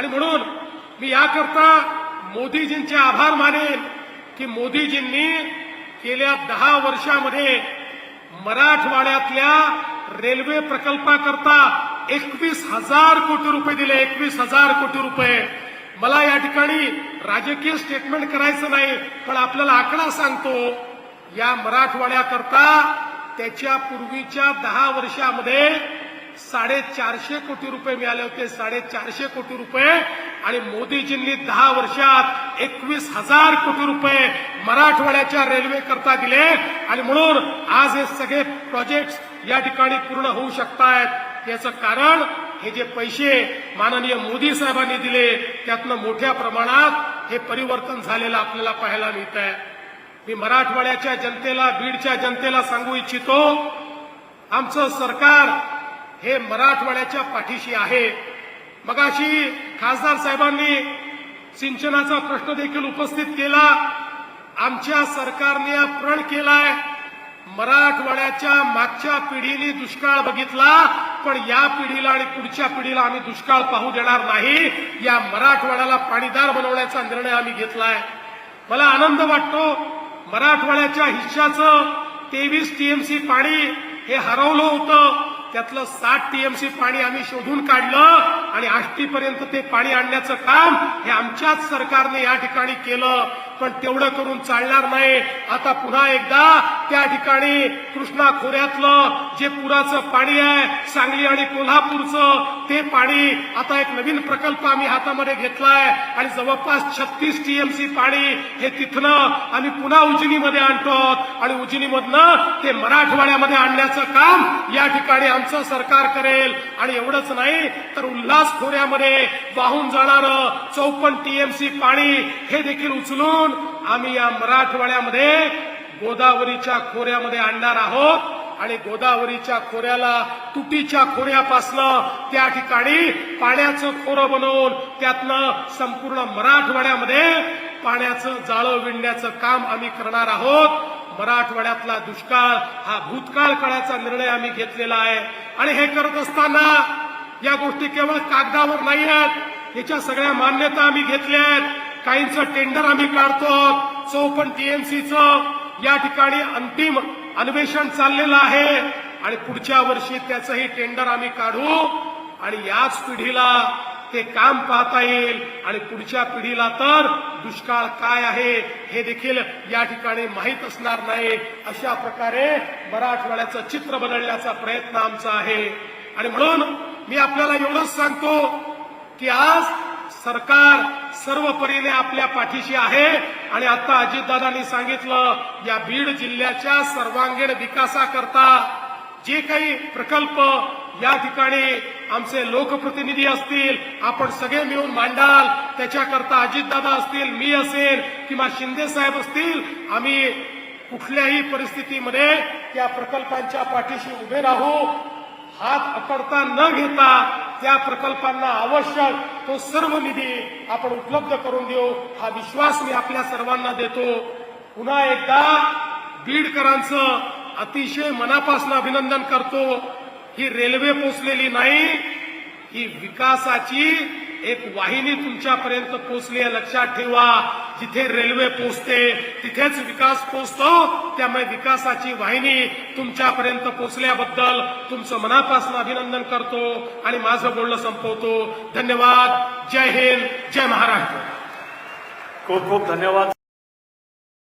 आणि म्हणून मी याकरता मोदीजींचे आभार मानेन की मोदीजींनी गेल्या दहा वर्षामध्ये मराठवाड्यातल्या रेल्वे प्रकल्पाकरता एकवीस हजार कोटी रुपये दिले एकवीस हजार कोटी रुपये. मला या ठिकाणी राजकीय स्टेटमेंट करायचं नाही पण आपल्याला आकडा सांगतो या मराठवाड्याकरता त्याच्या पूर्वीच्या दहा वर्षामध्ये साडेचारशे कोटी रुपये मिळाले होते साडेचारशे कोटी रुपये. आणि मोदीजींनी दहा वर्षात एकवीस हजार कोटी रुपये मराठवाड्याच्या रेल्वे करता दिले. आणि म्हणून आज हे सगळे प्रोजेक्ट या ठिकाणी पूर्ण होऊ शकतायत. याचं कारण हे जे पैसे माननीय मोदी साहेबांनी दिले त्यातनं मोठ्या प्रमाणात हे परिवर्तन झालेलं आपल्याला पाहायला मिळत आहे मी मराठवाड्याच्या जनतेला बीडच्या जनतेला सांगू इच्छितो आमचं सरकार हे मराठवाड्याच्या पाठीशी आहे. मगाशी खासदार साहेबांनी सिंचनाचा प्रश्न देखील उपस्थित केला. आमच्या सरकारने हा प्रण केलाय. मराठवाड्याच्या मागच्या पिढीने दुष्काळ बघितला पण या पिढीला आणि पुढच्या पिढीला आम्ही दुष्काळ पाहू देणार नाही. या मराठवाड्याला पाणीदार बनवण्याचा निर्णय आम्ही घेतलाय. मला आनंद वाटतो मराठवाड्याच्या हिश्श्याचं तेवीस टीएमसी पाणी हे हरवलं होतं. त्यातलं साठ टीएमसी पाणी आम्ही शोधून काढलं. आणि आष्टीपर्यंत ते पाणी आणण्याचं काम हे आमच्याच सरकारने या ठिकाणी केलं. पण तेवढं करून चालणार नाही. आता पुन्हा एकदा त्या ठिकाणी कृष्णा खोऱ्यातलं जे पुराचं पाणी आहे सांगली आणि कोल्हापूरचं ते पाणी आता एक नवीन प्रकल्प आम्ही हातामध्ये घेतलाय. आणि जवळपास छत्तीस टीएमसी पाणी हे तिथनं आम्ही पुन्हा उजनीमध्ये आणतो आणि उजनीमधनं ते मराठवाड्यामध्ये आणण्याचं काम या ठिकाणी आमचं सरकार करेल. आणि एवढंच नाही तर उल्हास खोऱ्यामध्ये वाहून जाणारं चौपन्न टीएमसी पाणी हे देखील उचलून आम्ही या मराठवाड्यामध्ये गोदावरीच्या खोऱ्यामध्ये आणणार आहोत. आणि गोदावरीच्या खोऱ्याला तुटीच्या खोऱ्यापासनं त्या ठिकाणी पाण्याचं खोरं बनवून त्यातनं संपूर्ण मराठवाड्यामध्ये पाण्याचं जाळं विणण्याचं काम आम्ही करणार आहोत. मराठवाड्यातला दुष्काळ हा भूतकाळ काळाचा निर्णय आम्ही घेतलेला आहे. आणि हे करत असताना या गोष्टी केवळ कागदावर नाही आहेत. याच्या सगळ्या मान्यता आम्ही घेतल्या आहेत. काहींचं टेंडर आम्ही काढतो चौपन्न टीएमसीचं या ठिकाणी अंतिम अन्वेषण चाललेलं आहे. आणि पुढच्या वर्षी त्याचंही टेंडर आम्ही काढू. आणि याच पिढीला ते काम पाहता येईल. आणि पुढच्या पिढीला तर दुष्काळ काय आहे हे देखील या ठिकाणी माहीत असणार नाही. अशा प्रकारे मराठवाड्याचं चित्र बदलण्याचा प्रयत्न आमचा आहे. आणि म्हणून मी आपल्याला एवढंच सांगतो की आज सरकार सर्व परीने आपल्या पाठीशी आहे आणि आता अजितदादांनी सांगितलं या बीड जिल्ह्याच्या सर्वांगीण विकासाकरता जे काही प्रकल्प या ठिकाणी आमचे लोकप्रतिनिधी असतील आपण सगळे मिळून मांडाल त्याच्याकरता अजितदादा असतील मी असेल किंवा शिंदे साहेब असतील आम्ही कुठल्याही परिस्थितीमध्ये त्या प्रकल्पांच्या पाठीशी उभे राहू. हात अकडता न घेता त्या प्रकल्पांना आवश्यक तो सर्व निधी आपण उपलब्ध करून देऊ. हा विश्वास मी आपल्या सर्वांना देतो. पुन्हा एकदा बीडकरांचं अतिशय मनापासून अभिनंदन करतो. ही रेल्वे पोचलेली नाही ही विकासाची एक वाहिनी तुमच्यापर्यंत पोचली आहे. लक्षात ठेवा. जिथे रेल्वे पोचते तिथेच विकास पोचतो. त्यामुळे विकासाची वाहिनी तुमच्यापर्यंत पोचल्याबद्दल तुमचं मनापासून अभिनंदन करतो आणि माझं बोलणं संपवतो. धन्यवाद. जय हिंद. जय महाराष्ट्र. खूप खूप धन्यवाद.